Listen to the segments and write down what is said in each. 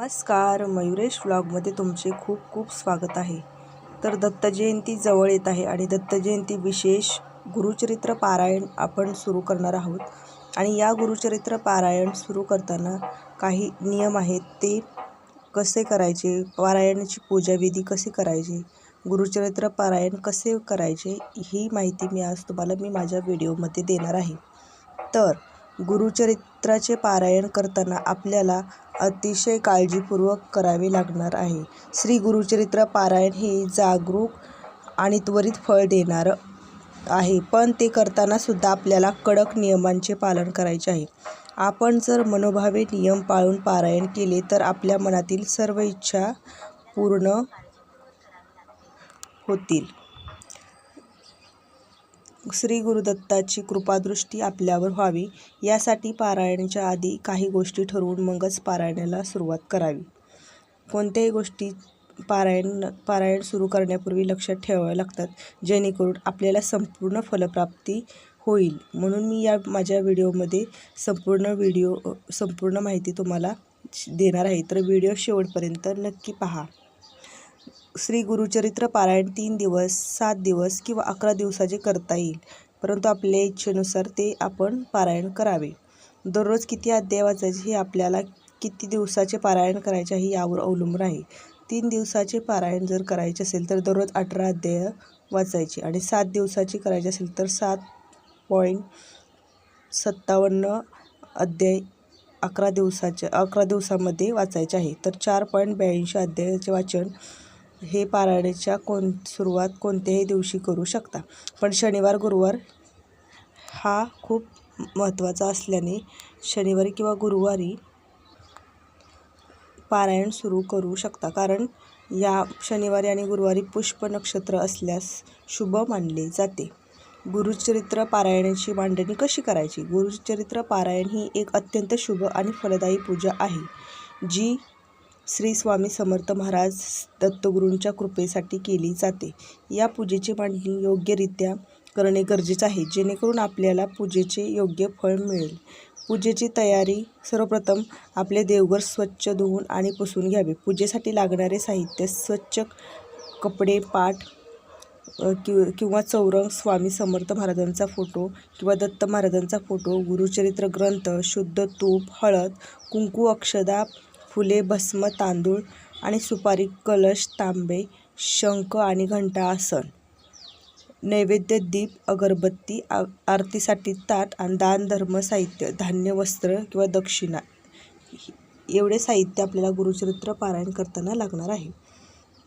नमस्कार मयुरेश व्लॉगमध्ये तुमचे खूप खूप स्वागत आहे. तर दत्त जयंती जवळ येत आहे आणि दत्त जयंती विशेष गुरुचरित्र पारायण आपण सुरू करणार आहोत. आणि या गुरुचरित्र पारायण सुरू करताना काही नियम आहेत ते कसे करायचे पारायणाची पूजाविधी कशी करायची गुरुचरित्र पारायण कसे करायचे ही माहिती मी आज तुम्हाला मी माझ्या व्हिडिओमध्ये देणार आहे. तर गुरुचरित्राचे पारायण करताना आपल्याला अतिशय काळजीपूर्वक करावे लागणार आहे. श्री गुरुचरित्र पारायण हे जागरूक आणि त्वरित फळ देणारं आहे पण ते करताना सुद्धा आपल्याला कडक नियमांचे पालन करायचे आहे. आपण जर मनोभावे नियम पाळून पारायण केले तर आपल्या मनातील सर्व इच्छा पूर्ण होतील. श्री गुरुदत्ताची कृपादृष्टी आपल्यावर व्हावी. यासाठी पारायणाच्या आधी काही गोष्टी ठरवून मगच पारायणाला सुरुवात करावी. कोणत्याही गोष्टी पारायण पारायण सुरू करण्यापूर्वी लक्षात ठेवाव्या लागतात जेणेकरून आपल्याला संपूर्ण फलप्राप्ती होईल. म्हणून मी या माझ्या व्हिडिओमध्ये संपूर्ण व्हिडिओ संपूर्ण माहिती तुम्हाला देणार आहे. तर व्हिडिओ शेवटपर्यंत नक्की पहा. श्री गुरुचरित्र पारायण तीन दिवस सात दिवस किंवा अकरा दिवसाचे करता येईल. परंतु आपल्या इच्छेनुसार ते आपण पारायण करावे. दररोज किती अध्याय वाचायचे हे आपल्याला किती दिवसाचे पारायण करायचे हे यावर अवलंबून आहे. तीन दिवसाचे पारायण जर करायचे असेल तर दररोज अठरा अध्याय वाचायचे आणि सात दिवसाचे करायचे असेल तर सात पॉईंट सत्तावन्न अध्याय अकरा दिवसाच्या अकरा दिवसामध्ये वाचायचे आहे. तर चार पॉईंट ब्याऐंशी अध्यायाचे वाचन हे पारायणाच्या कोण सुरुवात कोणत्याही दिवशी करू शकता. पण शनिवार गुरुवार हा खूप महत्त्वाचा असल्याने शनिवारी किंवा गुरुवारी पारायण सुरू करू शकता. कारण या शनिवारी आणि गुरुवारी पुष्प नक्षत्र असल्यास शुभ मानले जाते. गुरुचरित्र पारायणाची मांडणी कशी करायची? गुरुचरित्र पारायण ही एक अत्यंत शुभ आणि फलदायी पूजा आहे जी श्री स्वामी समर्थ महाराज दत्तगुरूंच्या कृपेसाठी केली जाते. या पूजेची मांडणी योग्यरित्या करणे गरजेचे आहे जेणेकरून आपल्याला पूजेचे योग्य फळ मिळेल. पूजेची तयारी सर्वप्रथम आपले देवघर स्वच्छ धुवून आणि पुसून घ्यावे. पूजेसाठी लागणारे साहित्य स्वच्छ कपडे पाठ कि किंवा चौरंग स्वामी समर्थ महाराजांचा फोटो किंवा दत्त महाराजांचा फोटो गुरुचरित्र ग्रंथ शुद्ध तूप हळद कुंकू अक्षदा फुले भस्म तांदूळ आणि सुपारी कलश तांबे शंख आणि घंटा आसन नैवेद्य दीप अगरबत्ती आ आरतीसाठी ताट आणि दान धर्म साहित्य धान्य वस्त्र किंवा दक्षिणा एवढे साहित्य आपल्याला गुरुचरित्र पारायण करताना लागणार आहे.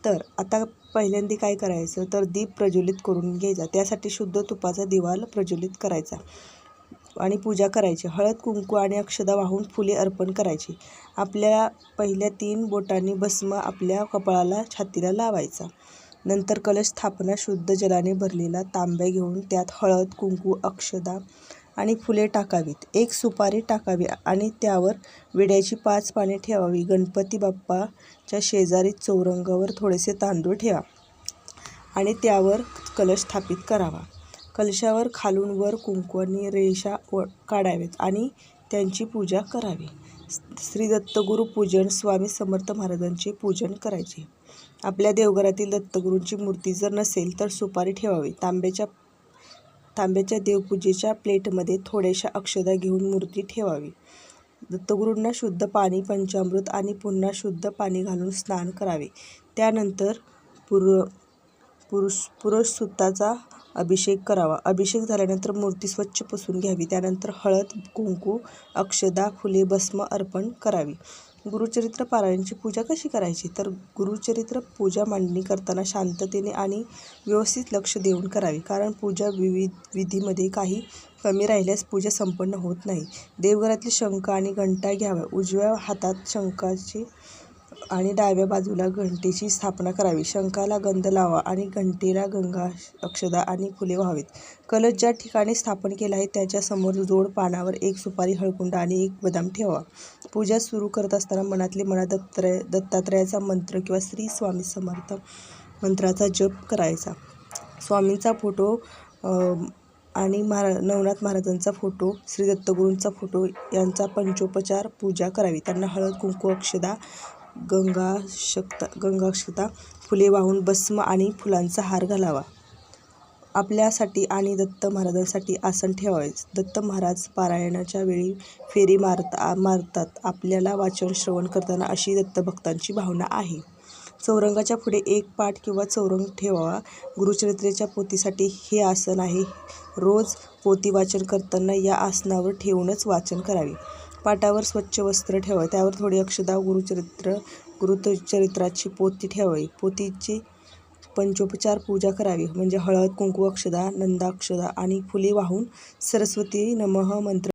तर आता पहिल्यांदा काय करायचं? तर दीप प्रज्वलित करून घ्यायचा. त्यासाठी शुद्ध तुपाचा दिवाल प्रज्वलित करायचा. आणि पूजा करायची. हळद कुंकू आणि अक्षदा वाहून फुले अर्पण करायची. आपल्या पहिल्या तीन बोटांनी भस्म आपल्या कपाळाला छातीला लावायचा. नंतर कलश स्थापना शुद्ध जलाने भरलेला तांब्या घेऊन त्यात हळद कुंकू अक्षदा आणि फुले टाकावीत. एक सुपारी टाकावी आणि त्यावर विड्याची पाच पाने ठेवावी. गणपती बाप्पाच्या शेजारी चौरंगावर थोडेसे तांदूळ ठेवा आणि त्यावर कलश स्थापित करावा. कलशावर खालून वर कुंकवानी रेषा व काढाव्यात आणि त्यांची पूजा करावी. श्री दत्तगुरू पूजन स्वामी समर्थ महाराजांचे पूजन करायचे. आपल्या देवघरातील दत्तगुरूंची मूर्ती जर नसेल तर सुपारी ठेवावी. तांब्याच्या तांब्याच्या देवपूजेच्या प्लेटमध्ये थोड्याशा अक्षदा घेऊन मूर्ती ठेवावी. दत्तगुरूंना शुद्ध पाणी पंचामृत आणि पुन्हा शुद्ध पाणी घालून स्नान करावे. त्यानंतर पुर पुरुष पुरुषसुत्ताचा अभिषेक करावा. अभिषेक झाल्यानंतर मूर्ती स्वच्छ पुसून घ्यावी. त्यानंतर हळद कुंकू अक्षदा फुले भस्म अर्पण करावी. गुरुचरित्र पारायणची पूजा कशी करायची? तर गुरुचरित्र पूजा मांडणी करताना शांततेने आणि व्यवस्थित लक्ष देऊन करावी. कारण पूजा विविध विधीमध्ये काही कमी राहिल्यास पूजा संपन्न होत नाही. देवघरातील शंख आणि घंटा घ्याव्या. उजव्या हातात शंखाची आणि डाव्या बाजूला घंटेची स्थापना करावी. शंखाला गंध लावा आणि घंटेला गंगा अक्षदा आणि फुले व्हावीत. कलश ज्या ठिकाणी स्थापन केला आहे त्याच्यासमोर जोड पानावर एक सुपारी हळकुंड आणि एक बदाम ठेवा. पूजा सुरू करत असताना मनातले मना दत्तात्रय दत्तात्रयाचा मंत्र किंवा श्री स्वामी समर्थ मंत्राचा जप करायचा. स्वामींचा फोटो आणि महारा नवनाथ महाराजांचा फोटो श्री दत्तगुरूंचा फोटो यांचा पंचोपचार पूजा करावी. त्यांना हळद कुंकू अक्षदा गंगाक्षता गंगाक्षता फुले वाहून भस्म आणि फुलांचा हार घालावा. आपल्यासाठी आणि दत्त महाराजांसाठी आसन ठेवावे दत्त महाराज पारायणाच्या वेळी फेरी मारता मारतात. आपल्याला वाचन श्रवण करताना अशी दत्तभक्तांची भावना आहे. चौरंगाच्या पुढे एक पाठ किंवा चौरंग ठेवावा. गुरुचरित्रेच्या पोथीसाठी हे आसन आहे. रोज पोती वाचन करताना या आसनावर ठेवूनच वाचन करावे. पाटावर स्वच्छ वस्त्र ठेवावे. त्यावर थोडी अक्षदा गुरुचरित्र गुरुचरित्राची पोती ठेवावी. पोतीची पंचोपचार पूजा करावी. म्हणजे हळद कुंकू अक्षदा नंदाक्षदा आणि फुले वाहून सरस्वती नमः मंत्र